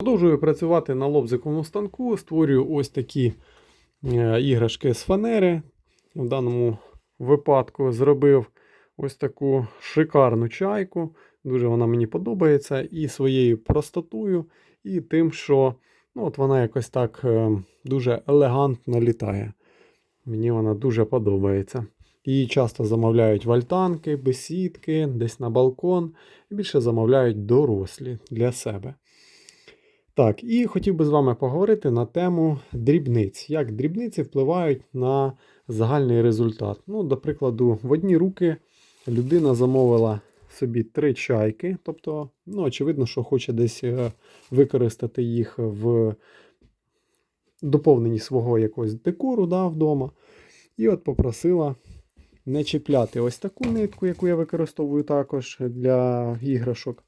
Продовжую працювати на лобзиковому станку, створюю ось такі е, іграшки з фанери. В даному випадку зробив ось таку шикарну чайку. Дуже вона мені подобається і своєю простотою, і тим, що ну, от вона якось так е, дуже елегантно літає. Мені вона дуже подобається. Її часто замовляють в альтанки, бесідки, десь на балкон. Більше замовляють дорослі для себе. Так, і хотів би з вами поговорити на тему дрібниць. Як дрібниці впливають на загальний результат. Ну, до прикладу, в одні руки людина замовила собі три чайки, тобто, ну, очевидно, що хоче десь е, використати їх в доповненні свого якогось декору да, вдома. І от попросила не чіпляти ось таку нитку, яку я використовую також для іграшок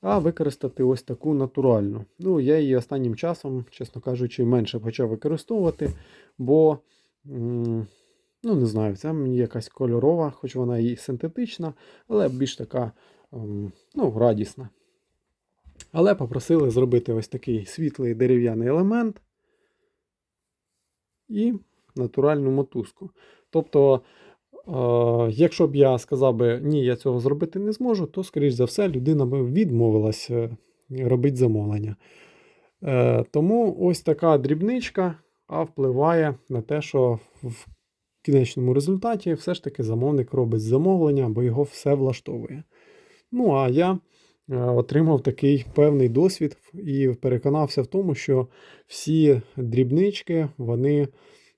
а використати ось таку натуральну. Ну, я її останнім часом, чесно кажучи, менше почав використовувати, бо, ну, не знаю, це мені якась кольорова, хоч вона і синтетична, але більш така ну, радісна. Але попросили зробити ось такий світлий дерев'яний елемент і натуральну мотузку. Тобто, Якщо б я сказав би, ні, я цього зробити не зможу, то, скоріш за все, людина би відмовилася робити замовлення. Е, Тому ось така дрібничка а впливає на те, що в кінечному результаті все ж таки замовник робить замовлення, бо його все влаштовує. Ну, а я е, отримав такий певний досвід і переконався в тому, що всі дрібнички, вони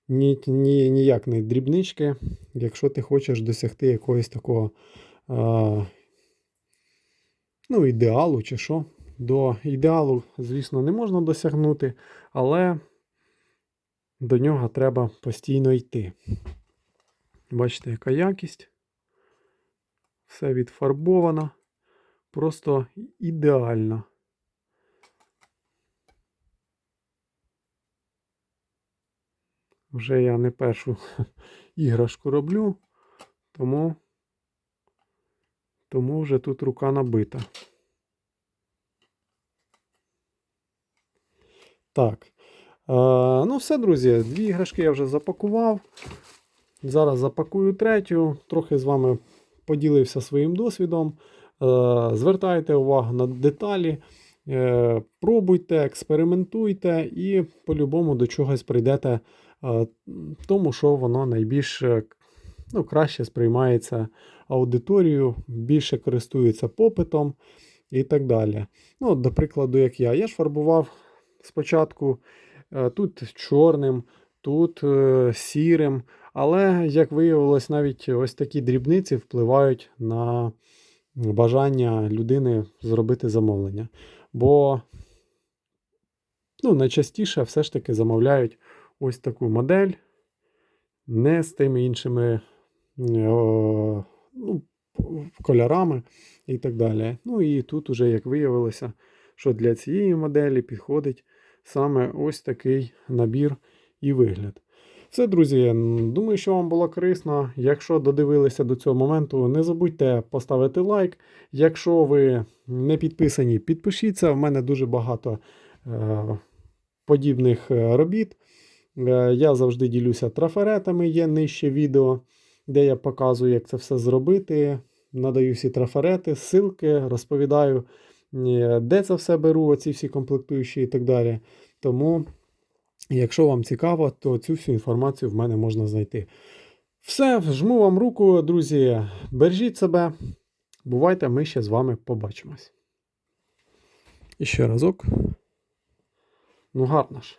ні, ні, ніяк не дрібнички, якщо ти хочеш досягти якогось такого а, ну, ідеалу чи що. До ідеалу, звісно, не можна досягнути, але до нього треба постійно йти. Бачите, яка якість. Все відфарбовано. Просто ідеально. Вже я не першу іграшку роблю, тому, тому вже тут рука набита. Так. Е, ну, все, друзі, дві іграшки я вже запакував. Зараз запакую третю. Трохи з вами поділився своїм досвідом. Е, звертайте увагу на деталі. Е, пробуйте, експериментуйте і по-любому до чогось прийдете тому, що воно найбільш ну, краще сприймається аудиторією, більше користується попитом і так далі. Ну, До прикладу, як я. Я ж фарбував спочатку е, тут чорним, тут е, сірим, але, як виявилось, навіть ось такі дрібниці впливають на бажання людини зробити замовлення. Бо ну, найчастіше все ж таки замовляють ось таку модель, не з тими іншими о, ну, кольорами і так далі. Ну і тут уже, як виявилося, що для цієї моделі підходить саме ось такий набір і вигляд. Все, друзі, думаю, що вам було корисно. Якщо додивилися до цього моменту, не забудьте поставити лайк. Якщо ви не підписані, підпишіться. У мене дуже багато е, подібних е, робіт. Е, я завжди ділюся трафаретами, є нижче відео, де я показую, як це все зробити. Надаю всі трафарети, ссылки, розповідаю, е, де це все беру, оці всі комплектуючі і так далі. Тому, якщо вам цікаво, то цю всю інформацію в мене можна знайти. Все, жму вам руку, друзі. Бережіть себе. Бувайте, ми ще з вами побачимось. І ще разок. Ну, гарно ж.